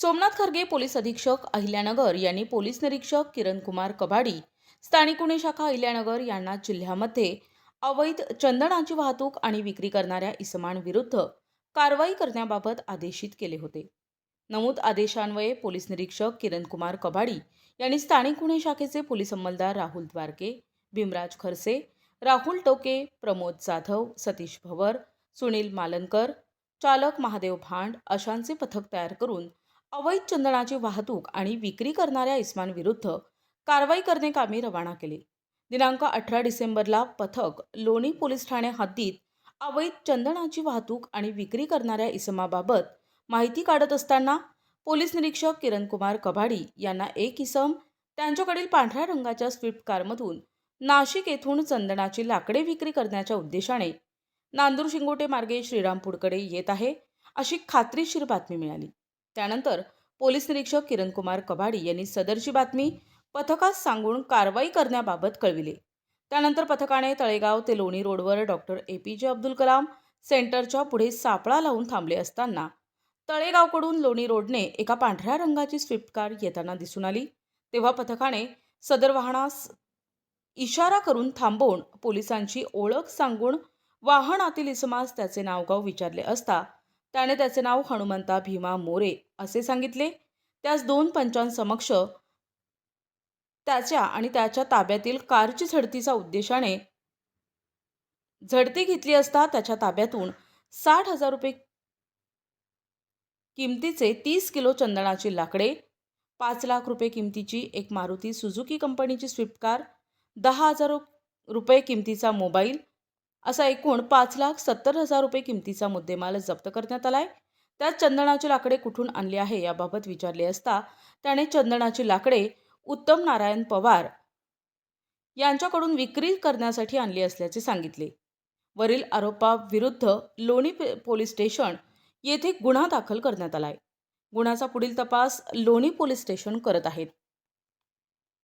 Somnath Kharge police अधीक्षक अहिल्यानगर यांनी police निरीक्षक किरणकुमार कबाडी स्थानिक गुन्हे शाखा अहिल्यानगर यांना जिल्ह्यामध्ये अवैध चंदनाची वाहतूक आणि विक्री करणाऱ्या इसमांविरुद्ध कारवाई करण्याबाबत आदेशित केले होते. नमूद आदेशान्वये पोलीस निरीक्षक किरणकुमार कबाडी यांनी स्थानिक गुन्हे शाखेचे पोलीस अंमलदार राहुल द्वारके भीमराज खरसे राहुल टोके प्रमोद जाधव सतीश भवर सुनील मालनकर चालक महादेव भांड अशांचे पथक तयार करून अवैध चंदनाची वाहतूक आणि विक्री करणाऱ्या इस्मांविरुद्ध कारवाई करणे कामी रवाना केले. दिनांक अठरा डिसेंबरला पथक लोणी पोलीस ठाणे हद्दीत अवैध चंदनाची वाहतूक आणि विक्री करणाऱ्या इसमाबाबत माहिती काढत असताना पोलीस निरीक्षक किरणकुमार कबाडी यांना एक इसम त्यांच्याकडील पांढऱ्या रंगाच्या स्विफ्ट कारमधून नाशिक येथून चंदनाची लाकडे विक्री करण्याच्या उद्देशाने नांदूर शिंगोटे मार्गे श्रीरामपूरकडे येत आहे अशी खात्रीशीर बातमी मिळाली. त्यानंतर पोलीस निरीक्षक किरणकुमार कभाडी कबाडी यांनी सदरची बातमी पथकास सांगून कारवाई करण्याबाबत कळविले. त्यानंतर पथकाने तळेगाव ते लोणी रोडवर डॉक्टर ए. पी. जे. अब्दुल कलाम सेंटरच्या पुढे सापळा लावून थांबले असताना तळेगावकडून लोणी रोडने एका पांढऱ्या रंगाची स्विफ्ट कार येताना दिसून आली. तेव्हा पथकाने सदर वाहनास इशारा करून थांबवून पोलिसांची ओळख सांगून वाहनातील इसमास त्याचे नावगाव विचारले असता त्याने त्याचे नाव हनुमंता भीमा मोरे असे सांगितले. त्यास दोन पंचांसमक्ष त्याच्या आणि त्याच्या ताब्यातील कारची झडतीचा उद्देशाने झडती घेतली असता त्याच्या ताब्यातून साठ हजार रुपये किमतीचे तीस किलो चंदनाची लाकडे पाच लाख रुपये किमतीची एक मारुती सुझुकी कंपनीची स्विफ्ट कार दहा हजार रुपये किमतीचा मोबाईल असा एकूण पाच लाख सत्तर हजार रुपये किमतीचा मुद्देमाल जप्त करण्यात आलाय. त्यात चंदनाची लाकडे कुठून आणली आहे याबाबत विचारले असता त्याने चंदनाची लाकडे उत्तम नारायण पवार यांच्याकडून विक्री करण्यासाठी आणली असल्याचे सांगितले. वरील आरोपाविरुद्ध लोणी पोलीस स्टेशन येथे गुन्हा दाखल करण्यात आलाय. गुन्ह्याचा पुढील तपास लोणी पोलीस स्टेशन करत आहेत.